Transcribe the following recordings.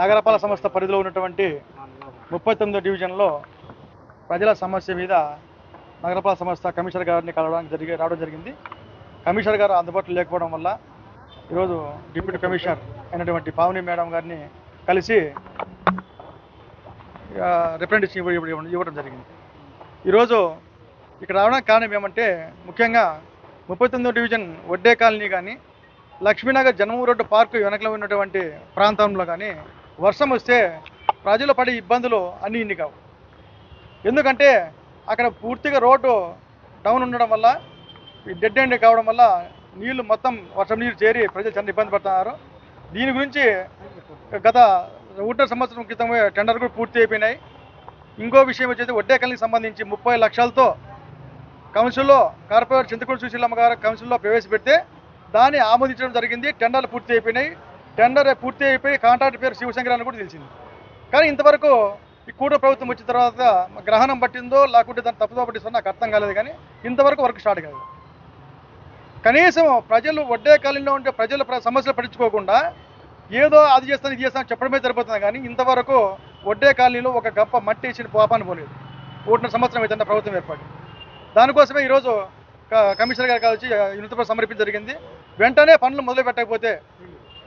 నగరపాలక సంస్థ పరిధిలో ఉన్నటువంటి ముప్పై తొమ్మిదో డివిజన్లో ప్రజల సమస్య మీద నగరపాలక సంస్థ కమిషనర్ గారిని కలవడానికి జరిగి రావడం జరిగింది. కమిషనర్ గారు అందుబాటులో లేకపోవడం వల్ల ఈరోజు డిప్యూటీ కమిషనర్ అయినటువంటి పావని మేడం గారిని కలిసి రిప్రజెంటేషన్ ఇవ్వడం జరిగింది. ఈరోజు ఇక్కడ రావడానికి కారణం ఏమంటే ముఖ్యంగా ముప్పై తొమ్మిదో డివిజన్ వడ్డే కాలనీ కానీ లక్ష్మీనగర్ జన్మూరు రోడ్డు పార్కు వెనకలో ఉన్నటువంటి ప్రాంతంలో కానీ వర్షం వస్తే ప్రజలు పడే ఇబ్బందులు అన్నీ ఇన్ని కావు. ఎందుకంటే అక్కడ పూర్తిగా రోడ్డు డౌన్ ఉండడం వల్ల ఈ డెడ్ ఎండ్ కావడం వల్ల నీళ్ళు మొత్తం వర్షం నీరు చేరి ప్రజలు చాలా ఇబ్బంది పడుతున్నారు. దీని గురించి గత ఒకటో సంవత్సరం క్రితం టెండర్ కూడా పూర్తి అయిపోయినాయి. ఇంకో విషయం వచ్చేసి వడ్డేకల్కి సంబంధించి ముప్పై లక్షలతో కౌన్సిల్లో కార్పొరేటర్ చింతకూరు సుశీలమ్మ గారు కౌన్సిల్లో ప్రవేశపెడితే దాన్ని ఆమోదించడం జరిగింది. టెండర్లు పూర్తి అయిపోయినాయి. టెండర్ పూర్తి అయిపోయి కాంట్రాక్ట్ పేరు శివశంకర్ అని కూడా తెలిసింది. కానీ ఇంతవరకు ఈ కూడ ప్రభుత్వం వచ్చిన తర్వాత గ్రహణం పట్టిందో లేకుంటే దాన్ని తప్పుదో పట్టిందో నాకు అర్థం కాలేదు కానీ ఇంతవరకు వర్క్ స్టార్ట్ కాలేదు. కనీసం ప్రజలు వడ్డే కాలంలో ఉంటే ప్రజల ప్ర- సమస్యలు పట్టించుకోకుండా ఏదో అది చేస్తాను ఇది చేస్తాను చెప్పడమే సరిపోతుంది కానీ ఇంతవరకు వడ్డే కాలనీలో ఒక గంప మట్టి ఇచ్చిన పాపాన్ని పోలేదు. ఓటిన సంవత్సరం అయితే ప్రభుత్వం ఏర్పాటు దానికోసమే ఈరోజు కమిషనర్ గారు కావచ్చు వినతిపత్రం సమర్పించడం జరిగింది. వెంటనే పనులు మొదలు పెట్టకపోతే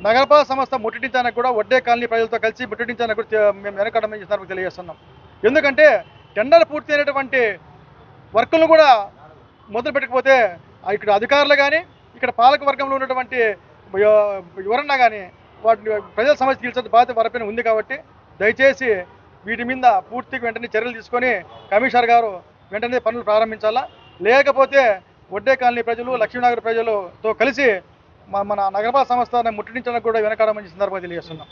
నగరపాలక సంస్థ ముట్టడించడానికి కూడా వడ్డే కాలనీ ప్రజలతో కలిసి ముట్టడించడానికి కూడా మేము వెనకడం చేస్తానికి తెలియజేస్తున్నాం. ఎందుకంటే టెండర్ పూర్తి అయినటువంటి వర్కులను కూడా మొదలు పెట్టకపోతే ఇక్కడ అధికారులు కానీ ఇక్కడ పాలక వర్గంలో ఉన్నటువంటి ఎవ- ఎవరన్నా కానీ వాటిని ప్రజల సమస్య తీర్చే బాధ్యత వారిపైన ఉంది కాబట్టి దయచేసి వీటి మీద పూర్తిగా వెంటనే చర్యలు తీసుకొని కమిషనర్ గారు వెంటనే పనులు ప్రారంభించాలా? లేకపోతే వడ్డే కాలనీ ప్రజలు లక్ష్మీనగర్ ప్రజలతో కలిసి మన నగరపాలక సంస్థను ముట్టడించడానికి కూడా వెనకాడమని సందర్భంగా తెలియజేస్తున్నాం.